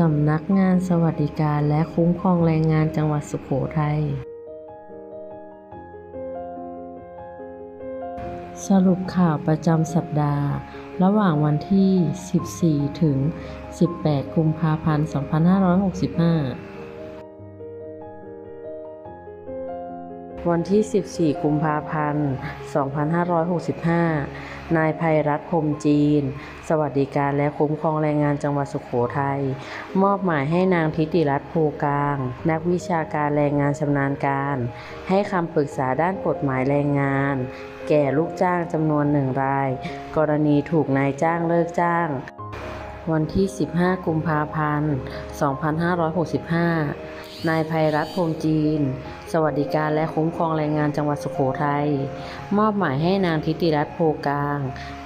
สำนักงานสวัสดิการและคุ้มครองแรงงานจังหวัดสุโขทัย สรุปข่าวประจำสัปดาห์ ระหว่างวันที่ 14 ถึง 18 กุมภาพันธ์ 2565 วันที่ 14 กุมภาพันธ์ 2565 นายภัยรัตพรมจีน สวัสดิการและคุ้มครองแรงงานจังหวัดสุโขทัยมอบหมายให้นางทิติรัตน์โพกลาง นักวิชาการแรงงานชำนาญการ ให้คำปรึกษาด้านกฎหมายแรงงาน แก่ลูกจ้างจำนวนหนึ่งราย กรณีถูกนายจ้างเลิกจ้าง วันที่ 15 กุมภาพันธ์ 2565 นายภัยรัตพรมจีน สวัสดิการและคุ้มครองแรงงานจังหวัดสุโขทัย มอบหมายให้นางทิติรัตน์โพกลาง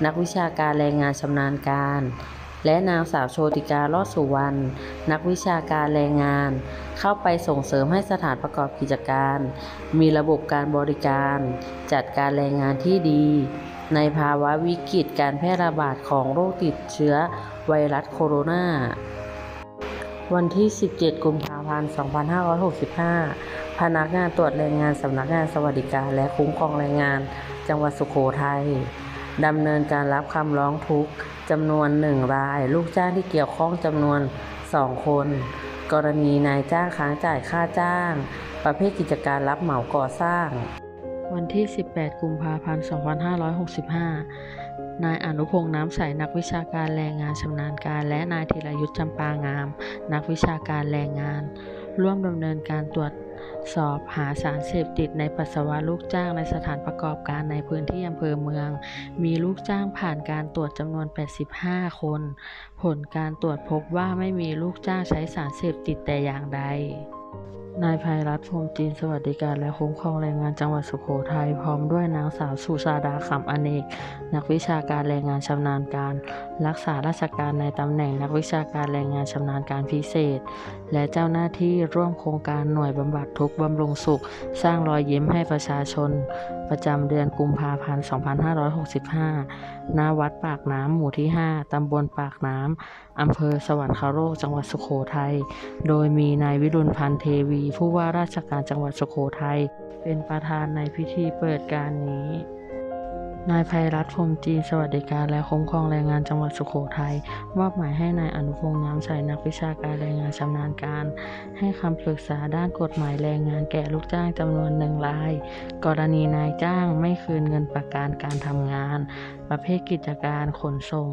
นักวิชาการแรงงานชำนาญการ และนางสาวโชติการอดสุวรรณ นักวิชาการแรงงาน เข้าไปส่งเสริมให้สถานประกอบกิจการ มีระบบการบริการ จัดการแรงงานที่ดี ในภาวะวิกฤตการแพร่ระบาดของโรคติดเชื้อไวรัสโคโรนา วันที่ 17 กุมภาพันธ์ 2565 พนักงานตรวจแรงงานสำนักงานสวัสดิการและคุ้มครองแรงงาน จังหวัดสุโขทัยดำเนินการรับคำร้องทุกข์จำนวน 1 ราย ลูกจ้างที่เกี่ยวข้องจำนวน 2 คน กรณีนายจ้างค้างจ่ายค่าจ้าง ประเภทกิจการรับเหมาก่อสร้าง วันที่ 18 กุมภาพันธ์ 2565 นายอนุพงษ์น้ำใส นักวิชาการแรงงานชำนาญการ และนายธีรยุทธ์จำปางาม นักวิชาการแรงงาน ร่วมดำเนินการตรวจสอบหาสารเสพติดในปัสสาวะลูกจ้างในสถานประกอบการในพื้นที่อำเภอเมือง มีลูกจ้างผ่านการตรวจจำนวน 85 คน ผลการตรวจพบว่าไม่มีลูกจ้างใช้สารเสพติดแต่อย่างใด นายภัยรัตพรมจีนสวัสดิการและคุ้มครองแรงงานจังหวัดสุโขทัยพร้อมด้วยนางสาวสุชาดาขำอเนก นักวิชาการแรงงานชำนาญการ รักษาราชการในตำแหน่งนักวิชาการแรงงานชำนาญการพิเศษ และเจ้าหน้าที่ร่วมโครงการหน่วยบำบัดทุกบำรุงสุข สร้างรอยยิ้มให้ประชาชน ประจำเดือนกุมภาพันธ์ 2565 ณ วัดปากน้ำหมู่ที่ 5 ตำบลปากน้ำอำเภอสวรรคโลกจังหวัดสุโขทัย โดยมีนายวิรุณพันธ์เทวีผู้ว่าราชการจังหวัดสุโขทัยเป็นประธานในพิธีเปิดการนี้ นายภัยรัตน์พรมจีนสวัสดิการและคุ้มครองแรงงานจังหวัดสุโขทัยมอบหมายให้นายอนุพงษ์น้ำใสนักวิชาการแรงงานชำนาญการ ให้คำปรึกษาด้านกฎหมายแรงงานแก่ลูกจ้างจำนวนหนึ่งราย กรณีนายจ้างไม่คืนเงินประกันการทำงาน ประเภทกิจการขนส่ง